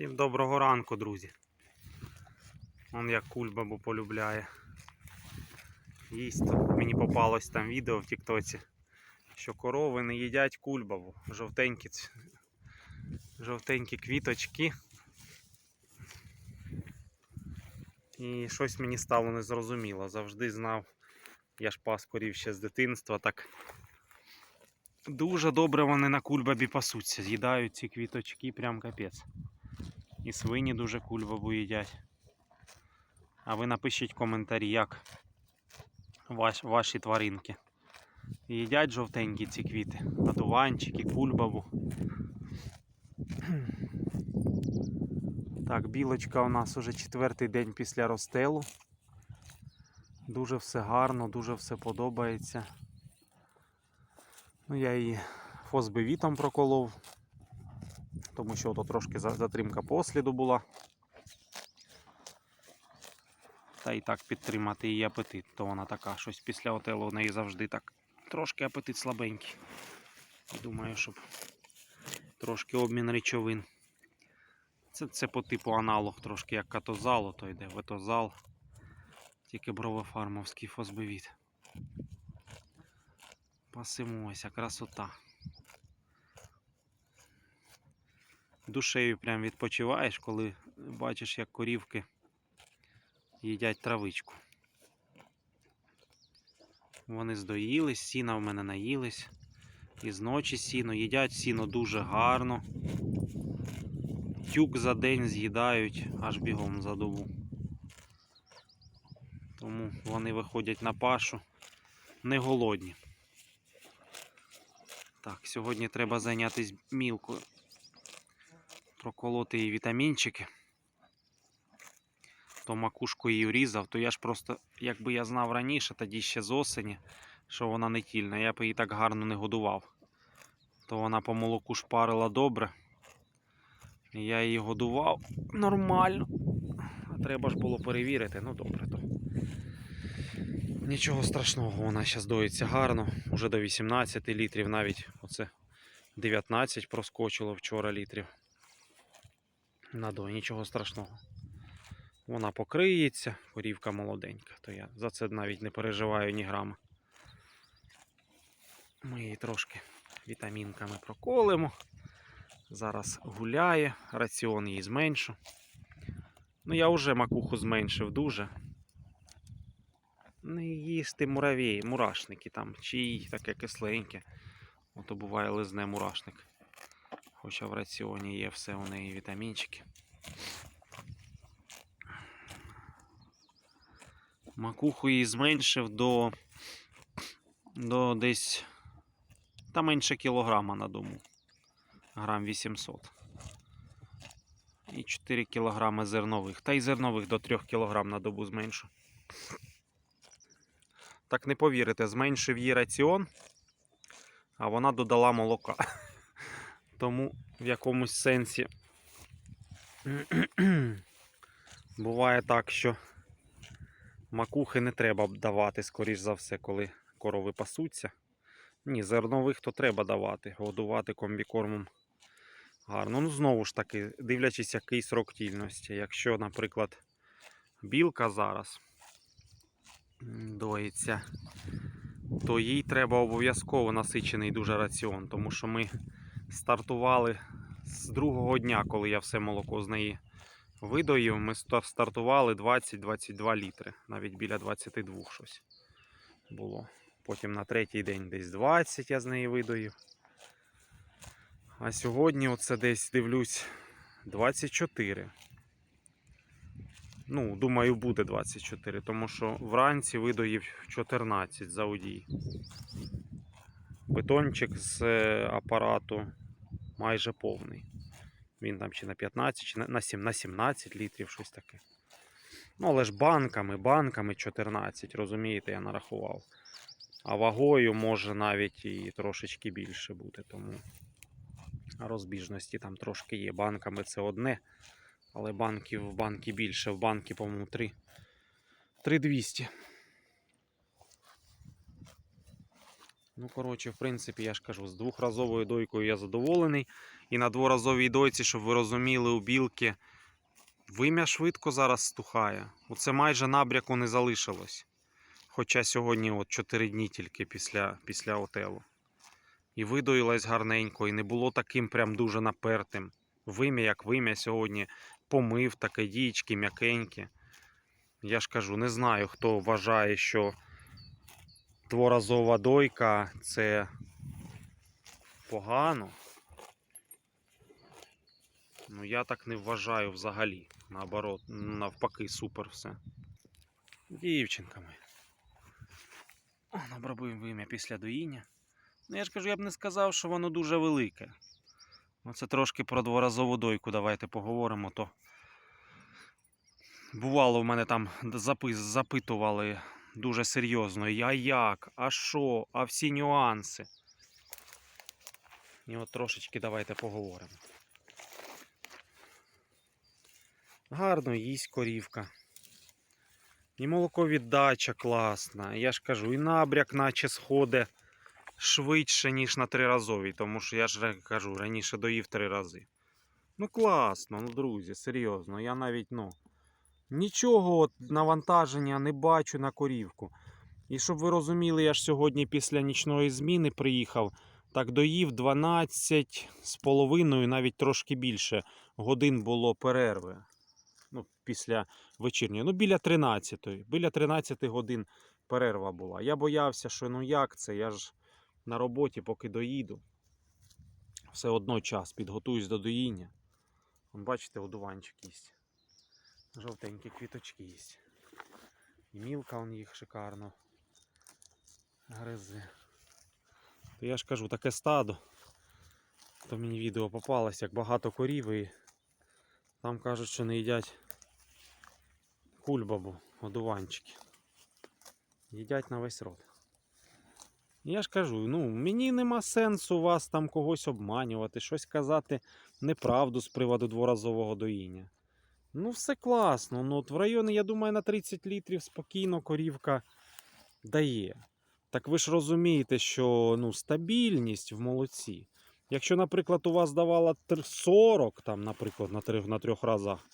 Всім доброго ранку, друзі. Он як кульбабу полюбляє. Їсть. Мені попалось там відео в Тіктоці, що корови не їдять кульбабу. Жовтенькі, жовтенькі квіточки. І щось мені стало незрозуміло. Завжди знав, я ж пас корів ще з дитинства, так дуже добре вони на кульбабі пасуться. З'їдають ці квіточки, прям капець. І свині дуже кульбабу їдять. А ви напишіть коментарі, як ваш, ваші тваринки. Їдять жовтенькі ці квіти, одуванчики, кульбабу. Так, білочка у нас уже четвертий день після розстелу. Дуже все гарно, дуже все подобається. Ну, я її фосбивітом проколов, тому що то трошки затримка посліду була. Та і так підтримати її апетит, то вона така щось після отелу в неї завжди так трошки апетит слабенький. Думаю, щоб трошки обмін речовин. Це, це по типу аналог, трошки як катозалу, то йде ветозал, тільки бровофармовський фосбивіт. Пасимося, красота. Душею прям відпочиваєш, коли бачиш, як корівки їдять травичку. Вони здоїлись, сіна в мене наїлись. І зночі сіно. Їдять сіно дуже гарно. Тюк за день з'їдають аж бігом за добу. Тому вони виходять на пашу не голодні. Так, сьогодні треба зайнятися мілкою. Проколоти їй вітамінчики. То макушку її різав, то я ж просто, якби я знав раніше, тоді ще з осені, що вона не тільна, я б її так гарно не годував. То вона по молоку шпарила добре. Я її годував нормально. А треба ж було перевірити. Ну добре то. Нічого страшного, вона зараз доїться гарно. Уже до 18 літрів, навіть оце 19 проскочило вчора літрів. Надо, нічого страшного. Вона покриється, корівка молоденька, то я за це навіть не переживаю ні грама. Ми її трошки вітамінками проколимо. Зараз гуляє, раціон її зменшу. Ну, я вже макуху зменшив дуже. Не їсти муравій, мурашники там, чий таке кисленьке. Ото буває лизне мурашник. Хоча в раціоні є все у неї вітамінчики. Макуху її зменшив до, до десь та менше кілограма на дому. Грам 800. І 4 кілограми зернових. Та й зернових до 3 кілограм на добу зменшу. Так не повірите, зменшив її раціон, а вона додала молока. Тому в якомусь сенсі буває так, що макухи не треба давати, скоріш за все, коли корови пасуться. Ні, зернових то треба давати, годувати комбікормом гарно. Ну, знову ж таки, дивлячись, який срок тільності. Якщо, наприклад, білка зараз доїться, то їй треба обов'язково насичений дуже раціон, тому що ми стартували з другого дня, коли я все молоко з неї видоїв, ми стартували 20-22 літри, навіть біля 22 щось було. Потім на третій день десь 20 я з неї видоїв. А сьогодні оце десь дивлюсь 24. Ну, думаю, буде 24, тому що вранці видоїв 14 за удій. Бетончик з е, апарату майже повний. Він там чи на 15, чи на- на сім- на 17 літрів, щось таке. Ну, але ж банками, банками 14, розумієте, я нарахував. А вагою може навіть і трошечки більше бути, тому розбіжності там трошки є. Банками це одне, але банків в банки більше. В банки, по-моєму, 3. 3200. Ну, коротше, в принципі, я ж кажу, з двохразовою дойкою я задоволений. І на дворазовій дойці, щоб ви розуміли, у білки вим'я швидко зараз стухає. Оце майже набряку не залишилось. Хоча сьогодні от 4 дні тільки після, після отелу. І видоїлась гарненько, і не було таким прям дуже напертим. Вим'я, як вим'я сьогодні помив, таке дієчки м'якенькі. Я ж кажу, не знаю, хто вважає, що дворазова дойка це погано. Ну, я так не вважаю взагалі. Наоборот, навпаки, супер все. Дівчинками. Набробуємо вим'я після доїння. Ну, я ж кажу, я б не сказав, що воно дуже велике. Оце трошки про дворазову дойку давайте поговоримо. То бувало, в мене там запис, запитували дуже серйозно. А як? А що? А всі нюанси. І от трошечки давайте поговоримо. Гарно їсть корівка. І молоковіддача класна. Я ж кажу, і набряк наче сходить швидше, ніж на триразовій, тому що я ж кажу, раніше доїв три рази. Ну класно, ну друзі, серйозно. Я навіть, ну, нічого от, навантаження не бачу на корівку. І щоб ви розуміли, я ж сьогодні після нічної зміни приїхав, так доїв 12 з половиною, навіть трошки більше годин було перерви. Ну, після вечірньої. Ну, біля 13. Біля 13 годин перерва була. Я боявся, що ну як це? Я ж на роботі, поки доїду. Все одно час підготуюсь до доїння. Вон, бачите, одуванчик їсть. Жовтенькі квіточки їсть. І мілка он їх шикарно гризе. То я ж кажу, таке стадо. То мені відео попалось, як багато корів і там кажуть, що не їдять кульбабу, одуванчики. Їдять на весь рот. Я ж кажу, ну мені нема сенсу вас там когось обманювати, щось казати неправду з приводу дворазового доїння. Ну, все класно. Ну, от в районі, я думаю, на 30 літрів спокійно корівка дає. Так ви ж розумієте, що ну, стабільність в молоці. Якщо, наприклад, у вас давала 40, там, наприклад, на трьох, на трьох разах,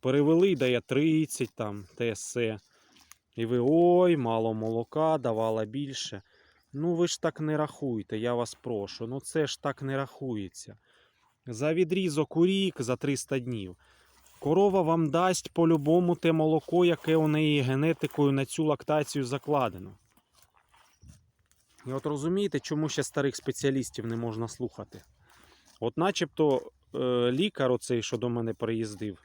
перевели, дає 30 там, ТСЕ. І ви ой, мало молока, давала більше. Ну ви ж так не рахуйте, я вас прошу. Ну це ж так не рахується. За відрізок у рік за 300 днів. Корова вам дасть по-любому те молоко, яке у неї генетикою на цю лактацію закладено. І от розумієте, чому ще старих спеціалістів не можна слухати? От начебто е, лікар, оцей, що до мене приїздив,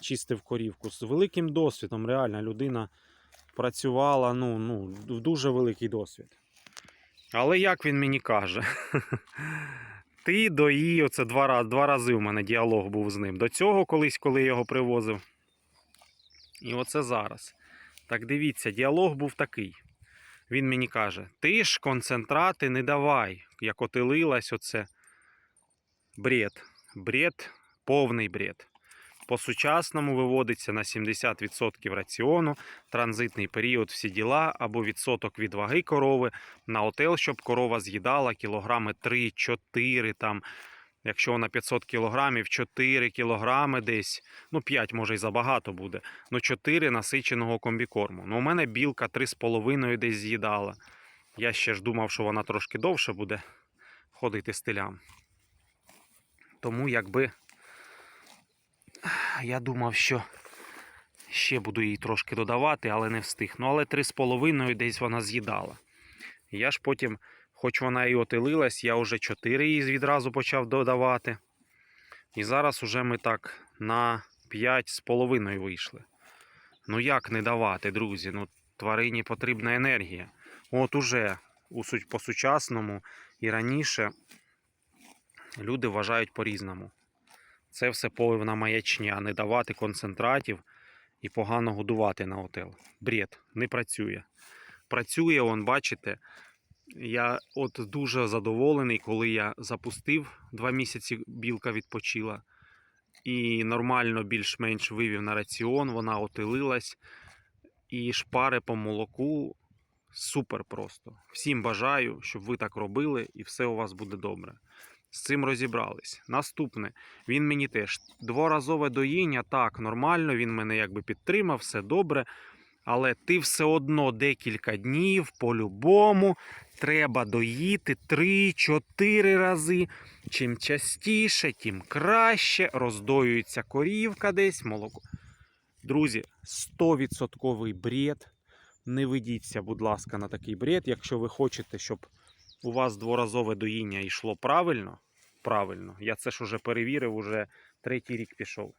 чистив корівку, з великим досвідом, реально людина працювала, ну, ну, д- дуже великий досвід. Але як він мені каже? Ти дої, оце два, рази, два рази у мене діалог був з ним. До цього колись, коли я його привозив. І оце зараз. Так дивіться, діалог був такий. Він мені каже: ти ж концентрати не давай, як отелилась оце. Бред. Бред, повний бред. По сучасному виводиться на 70% раціону, транзитний період всі діла або відсоток від ваги корови на отел, щоб корова з'їдала кілограми 3-4 там. Якщо вона 500 кілограмів, 4 кілограми десь, ну 5 може й забагато буде, ну 4 насиченого комбікорму. Ну у мене білка 3,5 десь з'їдала. Я ще ж думав, що вона трошки довше буде ходити стилям. Тому якби я думав, що ще буду їй трошки додавати, але не встиг. Ну, але 3,5 десь вона з'їдала. Я ж потім, хоч вона і отелилась, я вже 4 її відразу почав додавати. І зараз уже ми так на 5,5 вийшли. Ну як не давати, друзі? Ну, тварині потрібна енергія. От уже по-сучасному і раніше люди вважають по-різному. Це все повна маячня, не давати концентратів і погано годувати на отел. Бред, не працює. Працює, он, бачите, я от дуже задоволений, коли я запустив два місяці білка відпочила і нормально більш-менш вивів на раціон, вона отелилась. І шпари по молоку супер просто. Всім бажаю, щоб ви так робили і все у вас буде добре. З цим розібрались. Наступне, він мені теж дворазове доїння, так, нормально, він мене якби підтримав, все добре. Але ти все одно декілька днів по-любому треба доїти 3-4 рази. Чим частіше, тим краще. Роздоюється корівка десь, молоко. Друзі, 100% бред. Не ведіться, будь ласка, на такий бред. Якщо ви хочете, щоб у вас дворазове доїння йшло правильно, правильно, я це ж уже перевірив, уже третій рік пішов.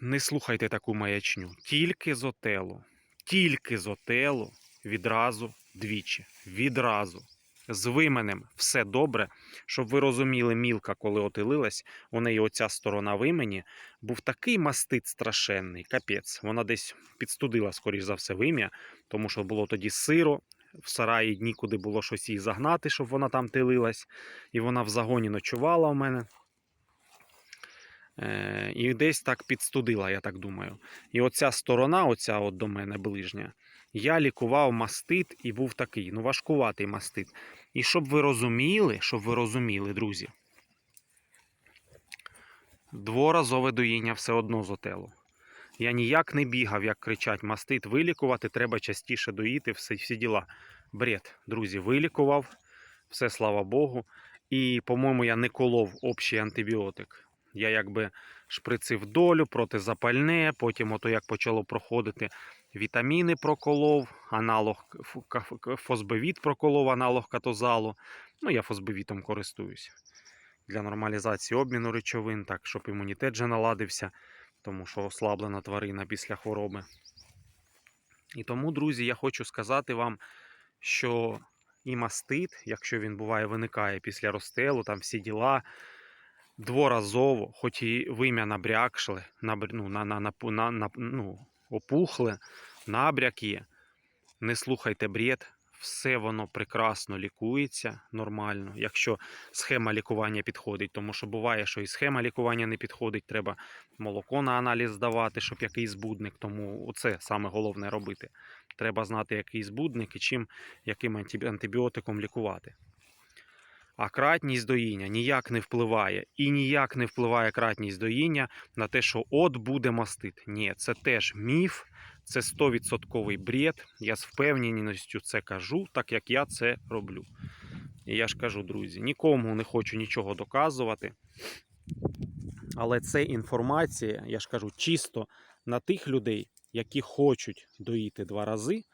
Не слухайте таку маячню. Тільки з отелу. Тільки з отелу відразу двічі. Відразу. З вименем все добре. Щоб ви розуміли, мілка, коли отелилась, у неї оця сторона вимені, був такий мастит страшенний, капець. Вона десь підстудила, скоріш за все, вим'я, тому що було тоді сиро, в сараї нікуди було щось їй загнати, щоб вона там тилилась. І вона в загоні ночувала у мене. Е, і десь так підстудила, я так думаю. І оця сторона, оця от до мене ближня, я лікував мастит і був такий, ну важкуватий мастит. І щоб ви розуміли, щоб ви розуміли, друзі, дворазове доїння все одно з отелу. Я ніяк не бігав, як кричать, мастит вилікувати, треба частіше доїти, всі, всі діла. Бред, друзі, вилікував, все слава Богу. І, по-моєму, я не колов общий антибіотик. Я якби шприцив долю, протизапальне, потім, ото як почало проходити, вітаміни проколов, аналог фосбевіт проколов, аналог катозалу. Ну, я фосбевітом користуюсь для нормалізації обміну речовин, так, щоб імунітет же наладився, тому що ослаблена тварина після хвороби. І тому, друзі, я хочу сказати вам, що і мастит, якщо він буває, виникає після розстелу, там всі діла, дворазово, хоч і вим'я набрякшли, набр... ну, на, на, на, на, ну, опухли, набряк є. Не слухайте бред, все воно прекрасно лікується нормально, якщо схема лікування підходить. Тому що буває, що і схема лікування не підходить, треба молоко на аналіз здавати, щоб який збудник. Тому це саме головне робити. Треба знати, який збудник і чим, яким антибі- антибіотиком лікувати. А кратність доїння ніяк не впливає. І ніяк не впливає кратність доїння на те, що от буде мастит. Ні, це теж міф, це 100% бред. Я з впевненістю це кажу, так як я це роблю. І я ж кажу, друзі, нікому не хочу нічого доказувати. Але це інформація, я ж кажу, чисто на тих людей, які хочуть доїти два рази,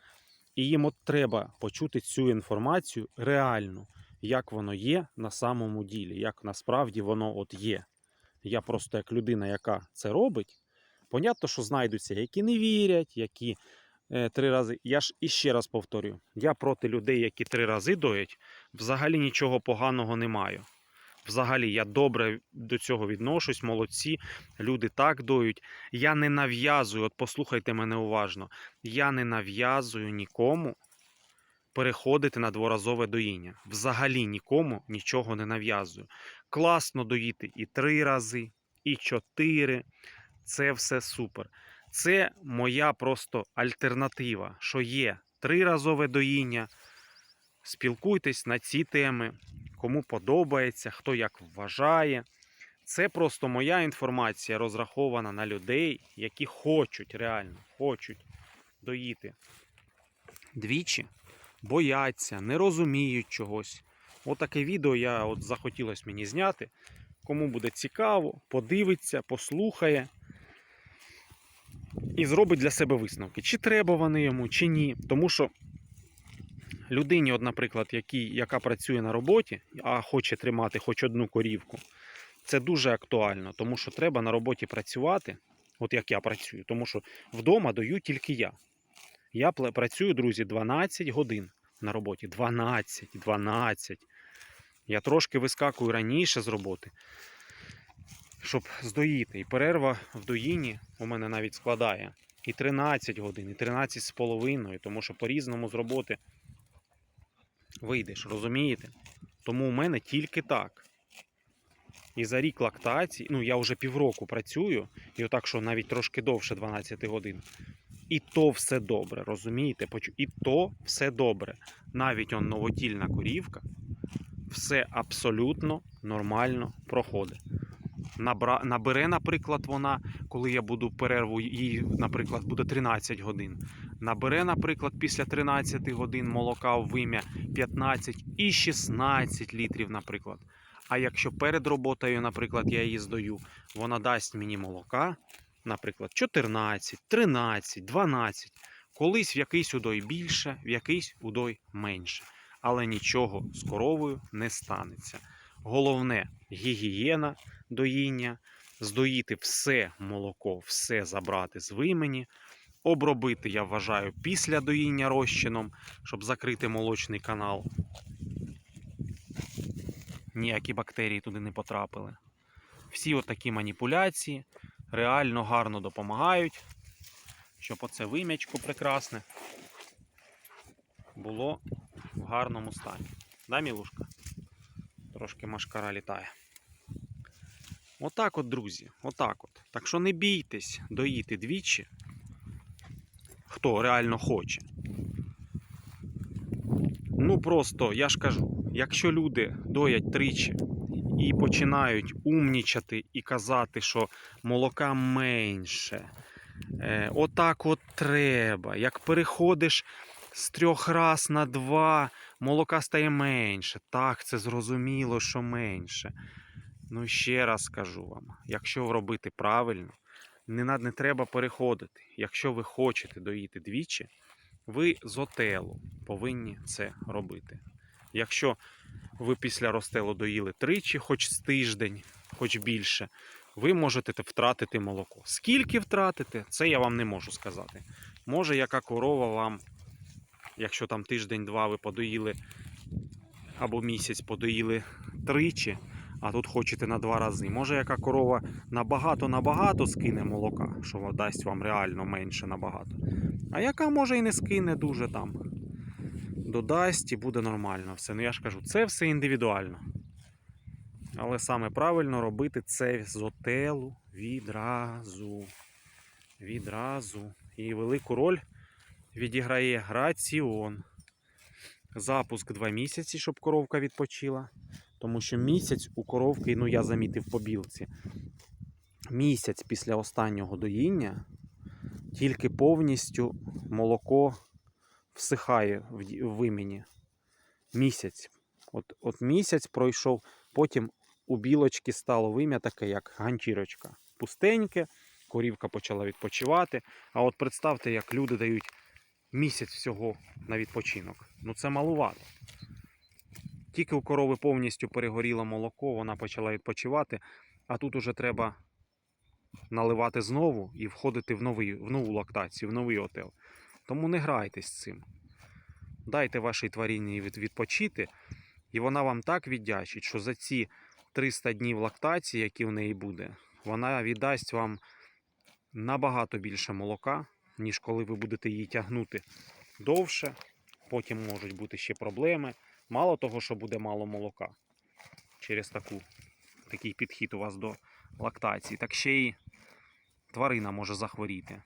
і їм от треба почути цю інформацію реальну, як воно є на самому ділі, як насправді воно от є. Я просто як людина, яка це робить, понятно, що знайдуться, які не вірять, які е, три рази. Я ж іще раз повторю: я проти людей, які три рази доять, взагалі нічого поганого не маю. Взагалі, я добре до цього відношусь, молодці, люди так доють. Я не нав'язую, от послухайте мене уважно, я не нав'язую нікому переходити на дворазове доїння. Взагалі нікому нічого не нав'язую. Класно доїти і три рази, і чотири. Це все супер. Це моя просто альтернатива, що є триразове доїння. Спілкуйтесь на ці теми, кому подобається, хто як вважає. Це просто моя інформація розрахована на людей, які хочуть реально хочуть доїти двічі, бояться, не розуміють чогось. Отаке відео я от захотілося мені зняти. Кому буде цікаво, подивиться, послухає і зробить для себе висновки, чи треба вони йому, чи ні. Тому що людині, от, наприклад, який, яка працює на роботі, а хоче тримати хоч одну корівку, це дуже актуально, тому що треба на роботі працювати, от як я працюю, тому що вдома даю тільки я. Я працюю, друзі, 12 годин на роботі. 12, 12. Я трошки вискакую раніше з роботи, щоб здоїти. І перерва в доїні у мене навіть складає і 13 годин, і 13 з половиною, тому що по-різному з роботи вийдеш, розумієте? Тому у мене тільки так. І за рік лактації, ну я вже півроку працюю, і отак, що навіть трошки довше 12 годин. І то все добре, розумієте? І то все добре. Навіть он новотільна корівка все абсолютно нормально проходить. Набере, наприклад, вона, коли я буду перерву, їй, наприклад, буде 13 годин. Набере, наприклад, після 13 годин молока в вим'я 15 і 16 літрів, наприклад. А якщо перед роботою, наприклад, я її здаю, вона дасть мені молока, наприклад, 14, 13, 12. Колись в якийсь удой більше, в якийсь удой менше. Але нічого з коровою не станеться. Головне гігієна доїння, здоїти все молоко, все забрати з вимені, обробити, я вважаю, після доїння розчином, щоб закрити молочний канал. Ніякі бактерії туди не потрапили. Всі отакі маніпуляції реально гарно допомагають, щоб оце вим'ячко прекрасне було в гарному стані. Да, Мілушка? Трошки машкара літає. Отак от, друзі, отак от. Так що не бійтесь доїти двічі, хто реально хоче. Ну просто, я ж кажу, якщо люди доять тричі і починають умнічати і казати, що молока менше, е, отак от треба. Як переходиш з трьох раз на два, молока стає менше. Так, це зрозуміло, що менше. Ну, ще раз скажу вам: якщо робити правильно, не, не треба переходити. Якщо ви хочете доїти двічі, ви з отелу повинні це робити. Якщо ви після розстелу доїли тричі, хоч з тиждень, хоч більше, ви можете втратити молоко. Скільки втратите, це я вам не можу сказати. Може, яка корова вам, якщо там тиждень-два ви подоїли або місяць подоїли тричі, а тут хочете на два рази. Може, яка корова набагато-набагато скине молока, що дасть вам реально менше набагато. А яка може і не скине дуже там. Додасть і буде нормально все. Ну я ж кажу, це все індивідуально. Але саме правильно робити це з отелу відразу. Відразу. І велику роль відіграє раціон. Запуск 2 місяці, щоб коровка відпочила. Тому що місяць у коровки, ну я замітив по білці, місяць після останнього доїння тільки повністю молоко всихає в ді- в вимені. Місяць. От, от місяць пройшов, потім у білочки стало вим'я таке, як ганчірочка. Пустеньке, корівка почала відпочивати. А от представте, як люди дають місяць всього на відпочинок. Ну це малувато. Тільки у корови повністю перегоріло молоко, вона почала відпочивати, а тут уже треба наливати знову і входити в, новий, в нову лактацію, в новий отел. Тому не грайтесь з цим. Дайте вашій тварині відпочити, і вона вам так віддячить, що за ці 300 днів лактації, які в неї буде, вона віддасть вам набагато більше молока, ніж коли ви будете її тягнути довше. Потім можуть бути ще проблеми. Мало того, що буде мало молока через таку, такий підхід у вас до лактації, так ще й тварина може захворіти.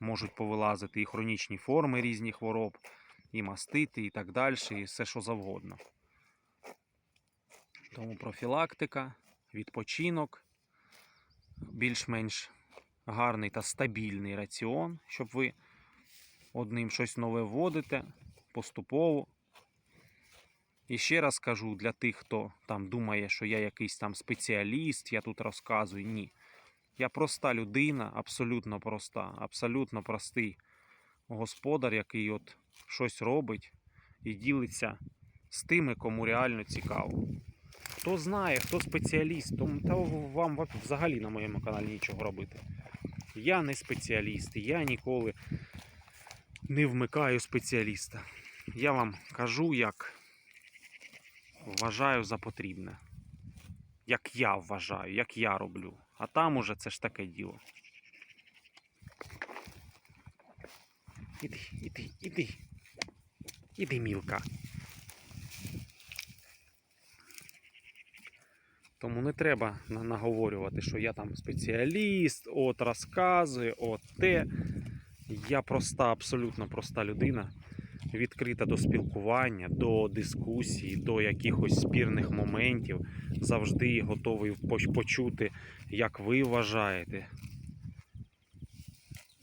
Можуть повилазити і хронічні форми різні хвороб, і мастити, і так далі, і все що завгодно. Тому профілактика, відпочинок, більш-менш гарний та стабільний раціон, щоб ви одним щось нове вводите поступово. І ще раз кажу для тих, хто там думає, що я якийсь там спеціаліст, я тут розказую. Ні. Я проста людина, абсолютно проста, абсолютно простий господар, який от щось робить і ділиться з тими, кому реально цікаво. Хто знає, хто спеціаліст, то та вам взагалі на моєму каналі нічого робити. Я не спеціаліст, я ніколи не вмикаю спеціаліста. Я вам кажу, як вважаю за потрібне. Як я вважаю, як я роблю. А там уже це ж таке діло. Іди, іди, іди. Іди, мілка. Тому не треба наговорювати, що я там спеціаліст, от розказую, от те. Я проста, абсолютно проста людина, відкрита до спілкування, до дискусії, до якихось спірних моментів. Завжди готовий почути, як ви вважаєте.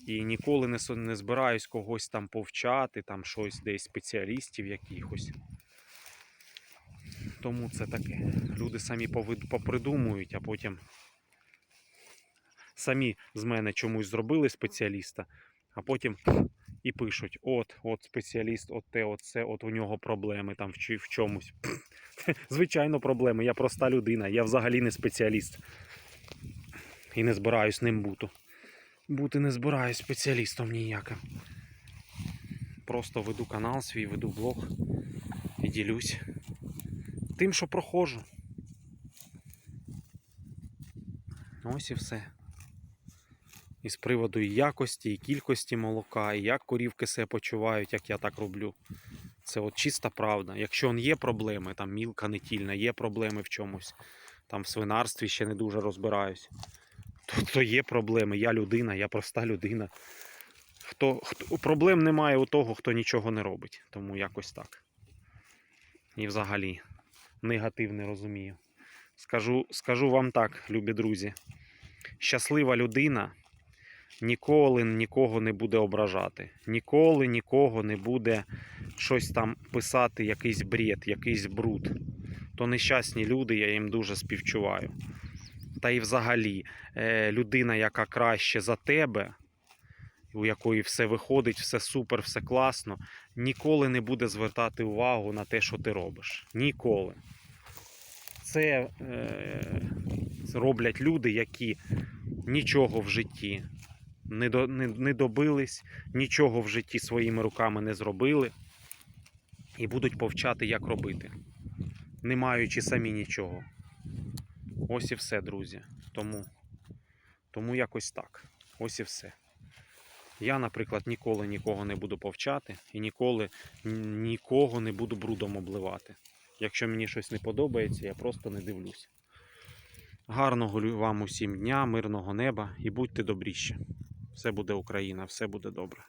І ніколи не, не збираюсь когось там повчати, там щось десь спеціалістів якихось. Тому це таке. Люди самі попридумують, а потім самі з мене чомусь зробили спеціаліста, а потім і пишуть: от, от спеціаліст, от те, от це, от у нього проблеми там в чомусь. Звичайно, проблеми. Я проста людина, я взагалі не спеціаліст. І не збираюсь ним бути. Бути не збираюсь спеціалістом ніяким. Просто веду канал свій, веду блог і ділюсь тим, що проходжу. Ось і все. І з приводу якості, і кількості молока, і як корівки себе почувають, як я так роблю. Це от чиста правда. Якщо є проблеми, там мілка нетільна, є проблеми в чомусь, там в свинарстві ще не дуже розбираюсь, то, то є проблеми. Я людина, я проста людина. Хто, хто, проблем немає у того, хто нічого не робить. Тому якось так. І взагалі негатив не розумію. Скажу, скажу вам так, любі друзі. Щаслива людина ніколи нікого не буде ображати. Ніколи нікого не буде щось там писати, якийсь бред, якийсь бруд. То нещасні люди, я їм дуже співчуваю. Та й взагалі, е, людина, яка краще за тебе, у якої все виходить, все супер, все класно, ніколи не буде звертати увагу на те, що ти робиш. Ніколи. Це е, роблять люди, які нічого в житті не, до, не, не добились, нічого в житті своїми руками не зробили і будуть повчати, як робити, не маючи самі нічого. Ось і все, друзі. Тому, тому якось так. Ось і все. Я, наприклад, ніколи нікого не буду повчати і ніколи нікого не буду брудом обливати. Якщо мені щось не подобається, я просто не дивлюсь. Гарного вам усім дня, мирного неба і будьте добріші. Все буде Україна, все буде добре.